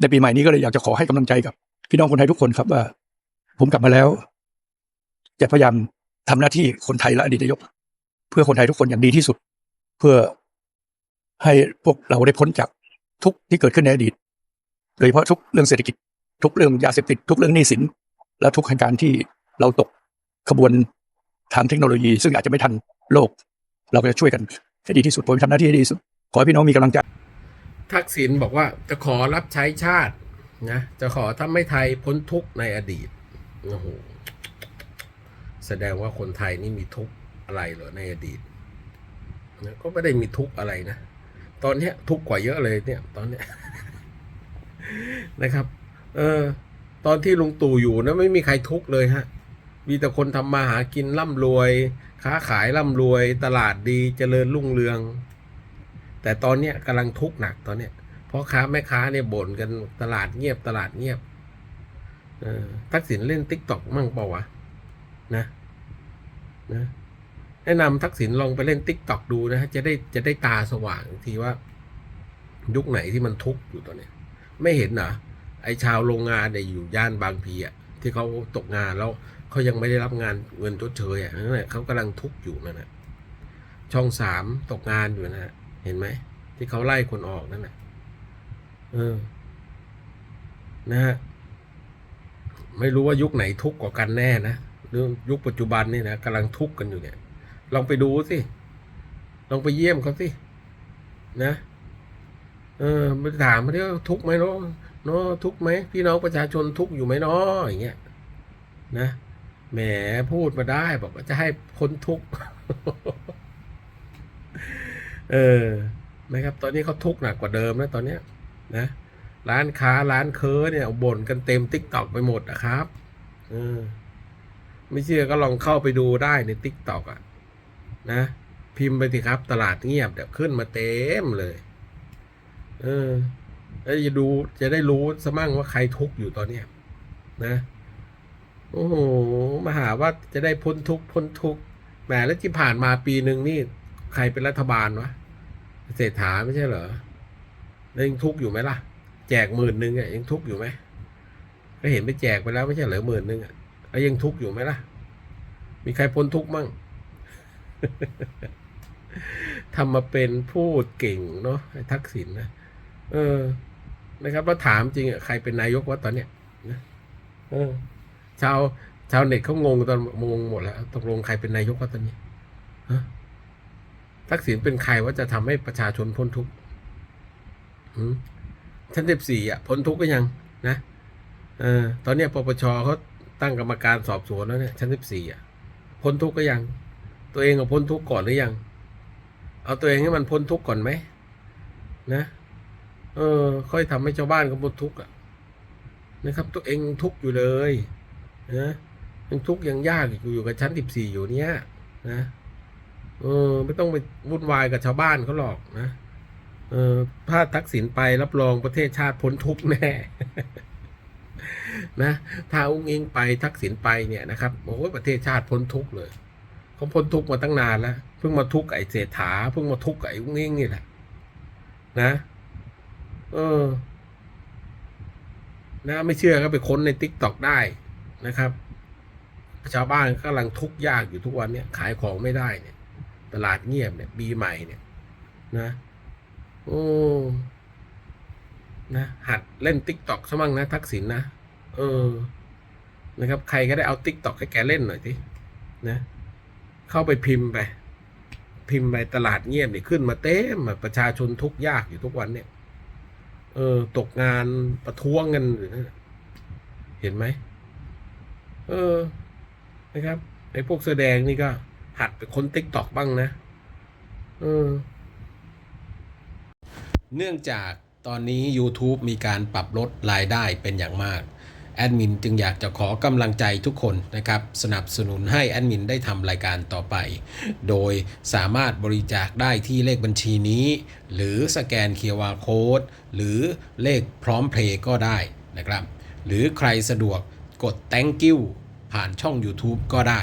ในปีใหม่นี้ก็เลยอยากจะขอให้กำลังใจกับ พี่น้องคนไทยทุกคนครับว่า ผมกลับมาแล้ว จะพยายามทำหน้าที่คนไทยและอดีตนายก เพื่อคนไทยทุกคนอย่างดีที่สุด เพื่อให้พวกเราได้พ้นจากทุกที่เกิดขึ้นในอดีตโดยเฉพาะทุกเรื่องเศรษฐกิจ ทุกเรื่องยาเสพติดทุกเรื่องหนี้สิน และทุกเหตุการณ์ที่เราตกขบวนทางเทคโนโลยี ซึ่งอาจจะไม่ทันโลก เราก็จะช่วยกันให้ดีที่สุดผมทำหน้าที่ให้ดีที่สุดขอให้พี่น้องมีกำลังใจ ทักษิณบอกว่าจะขอรับใช้ชาตินะจะขอทำให้ไทยพ้นทุกข์ในอดีตโอ้โหแสดงว่าคนไทยนี่มีทุกข์อะไรเหรอในอดีตนะก็ไม่ได้มีทุกข์อะไรนะ ตอนเนี้ยทุกข์กว่าเยอะเลยเนี่ย ตอนเนี้ยนะครับ เออ ตอนที่ลุงตู่อยู่นะไม่มีใครทุกข์เลยฮะ มีแต่คนทำมาหากินร่ำรวย ค้าขายร่ำรวย ตลาดดีเจริญรุ่งเรือง แต่ตอนเนี้ยกำลังทุกข์หนักตอนเนี้ยเพราะค้าแม่ค้าเนี่ยบ่นกันตลาดเงียบตลาดเงียบเออทักษิณเล่นติ๊กต็อกมั่งเปล่าวะนะนะแนะนำทักษิณลองไปเล่นติ๊กต็อกดูนะฮะจะได้จะได้ตาสว่างทีว่า ยุคไหนที่มันทุกข์อยู่ตอนเนี้ย ไม่เห็นเหรอไอชาวโรงงานเนี่ยอยู่ย่านบางพีอะที่เขาตกงานแล้วเขายังไม่ได้รับงานเงินชดเชยอะนั่นแหละเขากำลังทุกข์อยู่นั่นแหละช่องสามตกงานอยู่นะฮะ เห็นไหม ที่เขาไล่คนออกนั่นแหละเออ นะฮะไม่รู้ว่ายุคไหนทุกข์กว่ากันแน่นะเรื่องยุคปัจจุบันนี่นะกำลังทุกข์กันอยู่เนี่ย ลองไปดูสิ ลองไปเยี่ยมเขาสิ นะ เออไปถามมาดิว่าทุกข์ไหมเนาะเนาะทุกข์ไหมพี่น้องประชาชนทุกข์อยู่ไหมเนาะอย่างเงี้ยนะแหมพูดมาได้บอกว่าจะให้พ้นทุกข์ เออนะครับ ตอนนี้เขาทุกข์หนักกว่าเดิมนะตอนเนี้ยนะร้านค้าร้านเคอเนี่ยบ่นกันเต็มติ๊กตอกไปหมดนะครับเออไม่เชื่อก็ลองเข้าไปดูได้ในติ๊กตอกอะนะ พิมพ์ไปสิครับ ตลาดเงียบเดี๋ยวขึ้นมาเต็มเลย เออแล้วจะดูจะได้รู้สมั่งว่าใครทุกข์อยู่ตอนเนี้ยนะโอ้โหมาหาว่าจะได้พ้นทุกข์พ้นทุกข์แหมแล้วที่ผ่านมาปีหนึ่งนี่ ใครเป็นรัฐบาลวะเศรษฐาไม่ใช่เหรอแล้วยังทุกอยู่ไหมล่ะ แจกหมื่นหนึ่งอะยังทุกอยู่ไหมก็เห็นไปแจกไปแล้วไม่ใช่เหรอหมื่นหนึ่งอะแล้วยังทุกอยู่ไหมล่ะ มีใครพ้นทุกมั่งทำมาเป็นพูดเก่งเนาะทักษิณนะเออ นะครับแล้วถามจริงอะใครเป็นนายกวะตอนเนี้ยนะเออ ชาวชาวเน็ตเขางงตอนงงหมดแล้วตกลงใครเป็นนายกวะตอนนี้ฮะ ทักษิณเป็นใครว่าจะทำให้ประชาชนพ้นทุกข์ชั้นสิบสี่อะพ้นทุกข์ก็ยังนะเออตอนนี้ปปชเขาตั้งกรรมการสอบสวนแล้วเนี่ยชั้นสิบสี่อะพ้นทุกข์ก็ยัง ตัวเองก็พ้นทุกข์ก่อนหรือยัง เอาตัวเองให้มันพ้นทุกข์ก่อนไหมนะเออ ค่อยทำให้ชาวบ้านเขาพ้นทุกข์อะนะครับ ตัวเองทุกข์อยู่เลยนะยังทุกข์ยังยากอยู่อยู่กับชั้นสิบสี่อยู่เนี้ยนะ เออ ไม่ต้องไปวุ่นวายกับชาวบ้านเขาหรอกนะเออถ้าทักษิณไปรับรองประเทศชาติพ้นทุกข์แน่ นะ ถ้าอุ้งอิงไปทักษิณไปเนี่ยนะครับโอ้ยประเทศชาติพ้นทุกข์เลยเขาพ้นทุกข์มาตั้งนานแล้วเพิ่งมาทุกข์ไอ้เศรษฐาเพิ่งมาทุกข์ไอ้อุ้งอิงนี่แหละ นะ เออ นะไม่เชื่อก็ไปค้นในติ๊กต็อกได้นะครับ ชาวบ้านกำลังทุกข์ยากอยู่ทุกวันเนี่ย ขายของไม่ได้เนี่ย ตลาดเงียบเนี่ยปีใหม่เนี่ยนะโอ้นะหัดเล่นติ๊กต็อกซะมั่งนะทักษิณนนะเออ นะครับ ใครก็ได้เอาติ๊กต็อกให้แกเล่นหน่อยสินะ เข้าไปพิมพ์ไป พิมพ์ไปตลาดเงียบเนี่ยขึ้นมาเต็มประชาชนทุกยากอยู่ทุกวันเนี่ย เออ ตกงานประท้วงกันอยู่นะเห็นไหมเออ นะครับไอ้พวกแสดงนี่ก็ หัดไปค้นติ๊กตอกบ้างนะเออเนื่องจากตอนนี้ YouTube มีการปรับลดรายได้เป็นอย่างมาก แอดมินจึงอยากจะขอกำลังใจทุกคนนะครับ สนับสนุนให้แอดมินได้ทำรายการต่อไป โดยสามารถบริจาคได้ที่เลขบัญชีนี้ หรือสแกน QR Code หรือเลขพร้อมเพลย์ก็ได้นะครับ หรือใครสะดวกกด thank you ผ่านช่อง YouTube ก็ได้